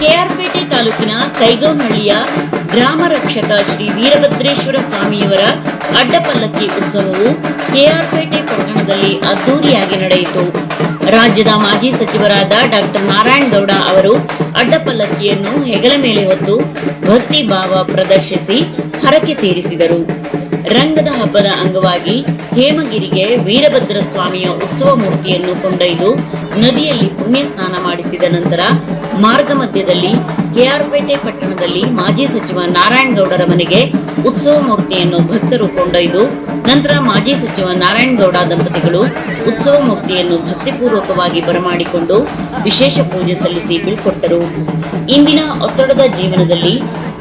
ಕೆಆರ್ಪೇಟೆ ತಾಲೂಕಿನ ಕೈಗೋಹಳ್ಳಿಯ ಗ್ರಾಮ ರಕ್ಷಕ ಶ್ರೀ ವೀರಭದ್ರೇಶ್ವರ ಸ್ವಾಮಿಯವರ ಅಡ್ಡಪಲ್ಲಕ್ಕಿ ಉತ್ಸವವು ಕೆಆರ್ಪೇಟೆ ಪಟ್ಟಣದಲ್ಲಿ ಅದ್ದೂರಿಯಾಗಿ ನಡೆಯಿತು. ರಾಜ್ಯದ ಮಾಜಿ ಸಚಿವರಾದ ಡಾಕ್ಟರ್ ನಾರಾಯಣ ಗೌಡ ಅವರು ಅಡ್ಡಪಲ್ಲಕ್ಕಿಯನ್ನು ಹೆಗಲ ಮೇಲೆ ಹೊತ್ತು ಭಕ್ತಿ ಭಾವ ಪ್ರದರ್ಶಿಸಿ ಹರಕೆ ತೀರಿಸಿದರು. ರಂಗದ ಹಬ್ಬದ ಅಂಗವಾಗಿ ಹೇಮಗಿರಿಗೆ ವೀರಭದ್ರ ಸ್ವಾಮಿಯ ಉತ್ಸವ ಮೂರ್ತಿಯನ್ನು ಕೊಂಡೊಯ್ದು ನದಿಯಲ್ಲಿ ಪುಣ್ಯ ಸ್ನಾನ ಮಾಡಿಸಿದ ನಂತರ ಮಾರ್ಗ ಮಧ್ಯದಲ್ಲಿ ಕೆಆರ್ಪೇಟೆ ಪಟ್ಟಣದಲ್ಲಿ ಮಾಜಿ ಸಚಿವ ನಾರಾಯಣ ಗೌಡರ ಮನೆಗೆ ಉತ್ಸವ ಮೂರ್ತಿಯನ್ನು ಭಕ್ತರು ಕೊಂಡೊಯ್ದು, ನಂತರ ಮಾಜಿ ಸಚಿವ ನಾರಾಯಣ ಗೌಡ ದಂಪತಿಗಳು ಉತ್ಸವ ಮೂರ್ತಿಯನ್ನು ಭಕ್ತಿಪೂರ್ವಕವಾಗಿ ಬರಮಾಡಿಕೊಂಡು ವಿಶೇಷ ಪೂಜೆ ಸಲ್ಲಿಸಿ ಬೀಳ್ಕೊಟ್ಟರು. ಇಂದಿನ ಒತ್ತಡದ ಜೀವನದಲ್ಲಿ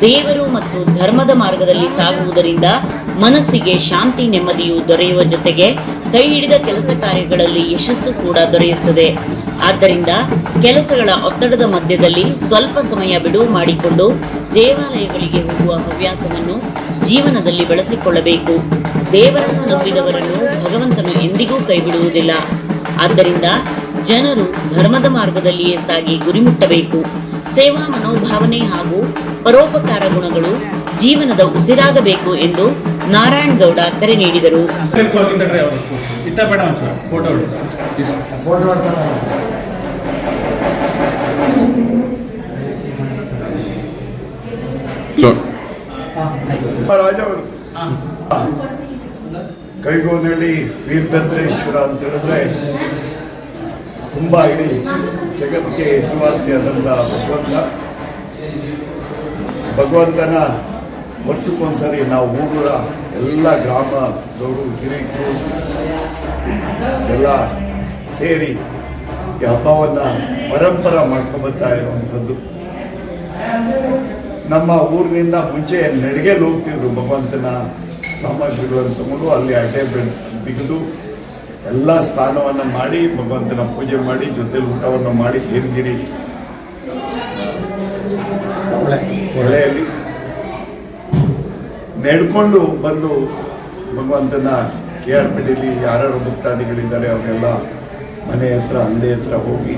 ದೇವರು ಮತ್ತು ಧರ್ಮದ ಮಾರ್ಗದಲ್ಲಿ ಸಾಗುವುದರಿಂದ ಮನಸ್ಸಿಗೆ ಶಾಂತಿ, ನೆಮ್ಮದಿಯು ದೊರೆಯುವ ಜೊತೆಗೆ ಕೈ ಹಿಡಿದ ಕೆಲಸ ಕಾರ್ಯಗಳಲ್ಲಿ ಯಶಸ್ಸು ಕೂಡ ದೊರೆಯುತ್ತದೆ. ಆದ್ದರಿಂದ ಕೆಲಸಗಳ ಒತ್ತಡದ ಮಧ್ಯದಲ್ಲಿ ಸ್ವಲ್ಪ ಸಮಯ ಬಿಡುವು ಮಾಡಿಕೊಂಡು ದೇವಾಲಯಗಳಿಗೆ ಹೋಗುವ ಹವ್ಯಾಸವನ್ನು ಜೀವನದಲ್ಲಿ ಬೆಳೆಸಿಕೊಳ್ಳಬೇಕು. ದೇವರನ್ನು ನಂಬಿದವರನ್ನು ಭಗವಂತನು ಎಂದಿಗೂ ಕೈಬಿಡುವುದಿಲ್ಲ. ಆದ್ದರಿಂದ ಜನರು ಧರ್ಮದ ಮಾರ್ಗದಲ್ಲಿಯೇ ಸಾಗಿ ಗುರಿ ಮುಟ್ಟಬೇಕು ಸೇವಾ ಮನೋಭಾವನೆ ಹಾಗೂ ಪರೋಪಕಾರ ಗುಣಗಳು ಜೀವನದ ಉಸಿರಾಗಬೇಕು ಎಂದು ನಾರಾಯಣ ಗೌಡ ಕರೆ ನೀಡಿದರು. ಕೈಗೋನಲ್ಲಿ ವೀರಭದ್ರೇಶ್ವರ ಅಂತ ಹೇಳಿದ್ರೆ ತುಂಬಾ ಇಡೀ ಜಗತ್ತಿಗೆ ಸುವಾಸಿಯಾದಂಥ ಭಗವಂತ. ಭಗವಂತನ ವರ್ಷಕ್ಕೊಂದ್ಸರಿ ನಾವು ಊರೂರ ಎಲ್ಲ ಗ್ರಾಮದವರು ಹಿರಿಯರು ಎಲ್ಲ ಸೇರಿ ಈ ಹಬ್ಬವನ್ನು ಪರಂಪರ ಮಾಡ್ಕೊಬರ್ತಾ ಇರುವಂಥದ್ದು. ನಮ್ಮ ಊರಿನಿಂದ ಮುಂಚೆ ನಡಿಗೆಲಿ ಹೋಗ್ತಿದ್ರು ಭಗವಂತನ ಸಾಮಗ್ರಿಗಳನ್ನು ತಗೊಂಡು ಅಲ್ಲಿ ಅಡ್ಡೆ ಬೆಳೆ ಬಿಗಿದು. ಎಲ್ಲ ಸ್ನಾನವನ್ನ ಮಾಡಿ ಭಗವಂತನ ಪೂಜೆ ಮಾಡಿ ಜೊತೆಲಿ ಊಟವನ್ನು ಮಾಡಿ ಹೇರ್ಗಿರಿ ಹೊಳೆಯಲ್ಲಿ ನೆಡ್ಕೊಂಡು ಬಂದು ಭಗವಂತನ ಕೆ ಆರ್ ಪಿಡಿಲಿ ಯಾರ್ಯಾರು ಭಕ್ತಾದಿಗಳಿದ್ದಾರೆ ಅವರೆಲ್ಲ ಮನೆ ಹತ್ರ ಅಂಗಡಿ ಹತ್ರ ಹೋಗಿ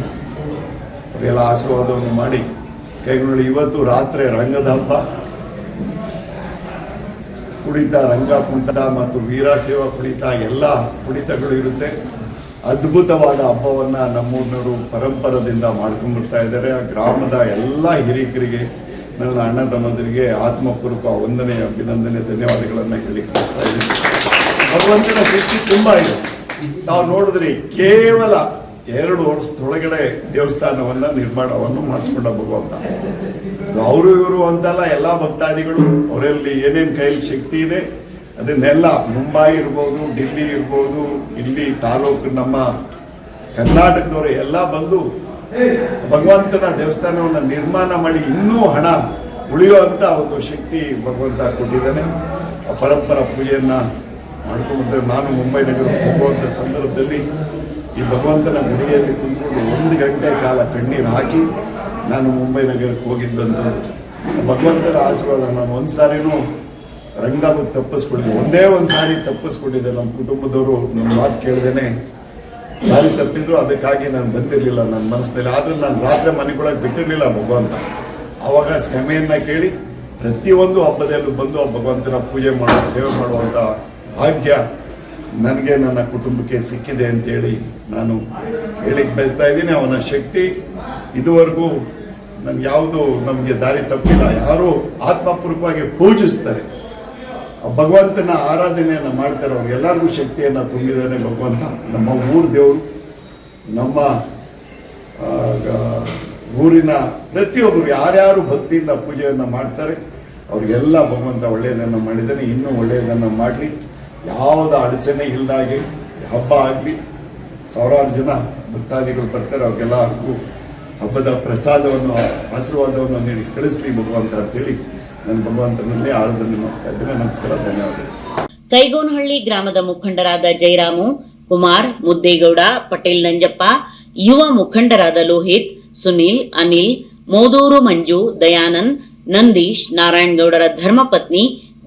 ಅವರೆಲ್ಲ ಆಶೀರ್ವಾದವನ್ನು ಮಾಡಿ. ಕೈಗೊಂಡು ಇವತ್ತು ರಾತ್ರಿ ರಂಗದ ಹಬ್ಬ ಕುಣಿತ ರಂಗ ಕುಣಿತ ಮತ್ತು ವೀರಶೈವ ಕುಣಿತ ಎಲ್ಲ ಕುಣಿತಗಳು ಇರುತ್ತೆ. ಅದ್ಭುತವಾದ ಹಬ್ಬವನ್ನು ನಮ್ಮೂರಿನವರು ಪರಂಪರದಿಂದ ಮಾಡ್ಕೊಂಡ್ಬಿಡ್ತಾ ಇದ್ದಾರೆ. ಆ ಗ್ರಾಮದ ಎಲ್ಲ ಹಿರಿಯಕರಿಗೆ ನನ್ನ ಅಣ್ಣ ತಮ್ಮಂದರಿಗೆ ಆತ್ಮಪೂರ್ವಕ ವಂದನೆ, ಅಭಿನಂದನೆ, ಧನ್ಯವಾದಗಳನ್ನು ಹೇಳಿ ಕಳಿಸ್ತಾ ಇದ್ದೀನಿ. ಭಗವಂತನ ಶಕ್ತಿ ತುಂಬ ಇದೆ. ನಾವು ನೋಡಿದ್ರೆ ಕೇವಲ ಎರಡು ವರ್ಷದೊಳಗಡೆ ದೇವಸ್ಥಾನವನ್ನ ನಿರ್ಮಾಣವನ್ನು ಮಾಡಿಸ್ಕೊಂಡ ಭಗವಂತ. ಅವರು ಇವರು ಅಂತಲ್ಲ, ಎಲ್ಲ ಭಕ್ತಾದಿಗಳು, ಅವರಲ್ಲಿ ಏನೇನು ಕೈಯಲ್ಲಿ ಶಕ್ತಿ ಇದೆ, ಅದನ್ನೆಲ್ಲ ಮುಂಬೈ ಇರ್ಬೋದು, ಡೆಲ್ಲಿ ಇರ್ಬೋದು, ಇಲ್ಲಿ ತಾಲೂಕು ನಮ್ಮ ಕರ್ನಾಟಕದವರು ಎಲ್ಲ ಬಂದು ಭಗವಂತನ ದೇವಸ್ಥಾನವನ್ನು ನಿರ್ಮಾಣ ಮಾಡಿ ಇನ್ನೂ ಹಣ ಉಳಿಯುವಂತ ಒಂದು ಶಕ್ತಿ ಭಗವಂತ ಕೊಟ್ಟಿದ್ದಾನೆ. ಪರಂಪರ ಪೂಜೆಯನ್ನ ಮಾಡ್ಕೊಂಡ್ರೆ ನಾನು ಹೋಗುವಂತ ಹೋಗುವಂಥ ಸಂದರ್ಭದಲ್ಲಿ ಈ ಭಗವಂತನ ಗುಡಿಯಲ್ಲಿ ಕುಂತ್ಕೊಂಡು ಒಂದು ಗಂಟೆ ಕಾಲ ಕಣ್ಣೀರು ಹಾಕಿ ನಾನು ಮುಂಬೈ ನಗರಕ್ಕೆ ಹೋಗಿದ್ದಂಥದ್ದು ಭಗವಂತನ ಆಶೀರ್ವಾದ ನಾನು ಒಂದು ಸಾರಿನೂ ರಂಗಭ ತಪ್ಪಿಸ್ಕೊಂಡಿದ್ದೆ ಒಂದೇ ಒಂದು ಸಾರಿ ತಪ್ಪಿಸ್ಕೊಂಡಿದ್ದೆ ನಮ್ಮ ಕುಟುಂಬದವರು ನನ್ನ ಮಾತು ಕೇಳ್ದೇನೆ, ಸಾರಿ ತಪ್ಪಿದ್ರು, ಅದಕ್ಕಾಗಿ ನಾನು ಬಂದಿರಲಿಲ್ಲ ನನ್ನ ಮನಸ್ಸಿನಲ್ಲಿ. ಆದರೆ ನಾನು ರಾತ್ರಿ ಮನೆಗೊಳಗೆ ಬಿಟ್ಟಿರಲಿಲ್ಲ ಭಗವಂತ. ಆವಾಗ ಕ್ಷಮೆಯನ್ನು ಕೇಳಿ ಪ್ರತಿಯೊಂದು ಹಬ್ಬದಲ್ಲೂ ಬಂದು ಆ ಭಗವಂತನ ಪೂಜೆ ಮಾಡೋ, ಸೇವೆ ಮಾಡುವಂಥ ಭಾಗ್ಯ ನನಗೆ ನನ್ನ ಕುಟುಂಬಕ್ಕೆ ಸಿಕ್ಕಿದೆ ಅಂತೇಳಿ ನಾನು ಹೇಳಿಕ್ ಬಯಸ್ತಾ ಇದ್ದೀನಿ. ಅವನ ಶಕ್ತಿ ಇದುವರೆಗೂ ನನ್ಗೆ ಯಾವುದು ನಮಗೆ ದಾರಿ ತಪ್ಪಿಲ್ಲ. ಯಾರು ಆತ್ಮಪೂರ್ವಕವಾಗಿ ಪೂಜಿಸ್ತಾರೆ. ಭಗವಂತನ ಆರಾಧನೆಯನ್ನು ಮಾಡ್ತಾರೆ. ಅವ್ರಿಗೆಲ್ಲರಿಗೂ ಶಕ್ತಿಯನ್ನು ತುಂಬಿದ್ದಾನೆ ಭಗವಂತ ನಮ್ಮ ಊರು ದೇವರು, ನಮ್ಮ ಊರಿನ ಪ್ರತಿಯೊಬ್ಬರು ಯಾರ್ಯಾರು ಭಕ್ತಿಯಿಂದ ಪೂಜೆಯನ್ನು ಮಾಡ್ತಾರೆ, ಅವ್ರಿಗೆಲ್ಲ ಭಗವಂತ ಒಳ್ಳೆಯದನ್ನು ಮಾಡಿದ್ದಾನೆ. ಇನ್ನೂ ಒಳ್ಳೆಯದನ್ನು ಮಾಡಲಿ. ಯಾವುದ ಅಡಚಣೆ ಇಲ್ಲದಾಗೆ ಹಬ್ಬ ಆಗಲಿ, ಸಾವಿರಾರು ಜನ ಭಕ್ತಾದಿಗಳು ಬರ್ತಾರೆ, ಅವ್ರಿಗೆಲ್ಲರಿಗೂ ಹಬ್ಬದ ಪ್ರಸಾದವನ್ನು, ಆಶೀರ್ವಾದವನ್ನು ನೀಡಿ ಕಳಿಸ್ಲಿ ಭಗವಂತ ಅಂತೇಳಿ ನಾನು ಭಗವಂತನಲ್ಲಿ ಆರಾಧನೆ ಮಾಡ್ತಾ ಇದ್ದೇನೆ. ನಮಸ್ಕಾರ, ಧನ್ಯವಾದಗಳು. ಕೈಗೋನಹಳ್ಳಿ ಗ್ರಾಮದ ಮುಖಂಡರಾದ ಜಯರಾಮು ಕುಮಾರ್, ಮುದ್ದೇಗೌಡ, ಪಟೇಲ್ ನಂಜಪ್ಪ, ಯುವ ಮುಖಂಡರಾದ ಲೋಹಿತ್, ಸುನೀಲ್, ಅನಿಲ್, ಮೋದೂರು ಮಂಜು, ದಯಾನಂದ್, ನಂದೀಶ್ ನಾರಾಯಣಗೌಡರ ಧರ್ಮಪತ್ನಿ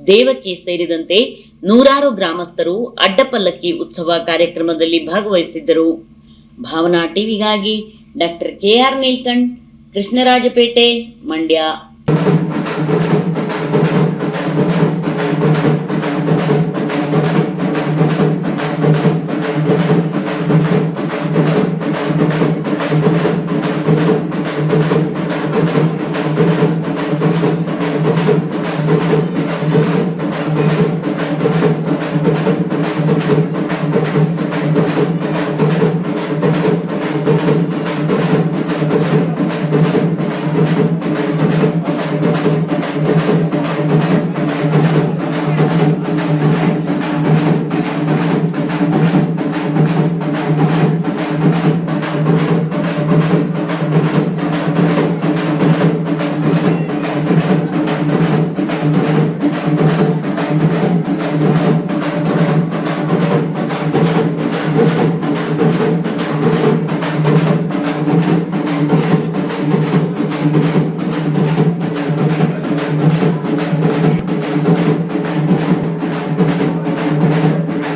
ದೇವಕಿ ಸೇರಿದಂತೆ ನೂರಾರು ಗ್ರಾಮಸ್ಥರು ಅಡ್ಡಪಲ್ಲಕ್ಕಿ ಉತ್ಸವ ಕಾರ್ಯಕ್ರಮದಲ್ಲಿ ಭಾಗವಹಿಸಿದ್ದರು. ಭಾವನಾ ಟಿವಿಗಾಗಿ ಡಾಕ್ಟರ್ ಕೆಆರ್ ನೀಲ್ಕಂಠ್, ಕೃಷ್ಣರಾಜಪೇಟೆ, ಮಂಡ್ಯ.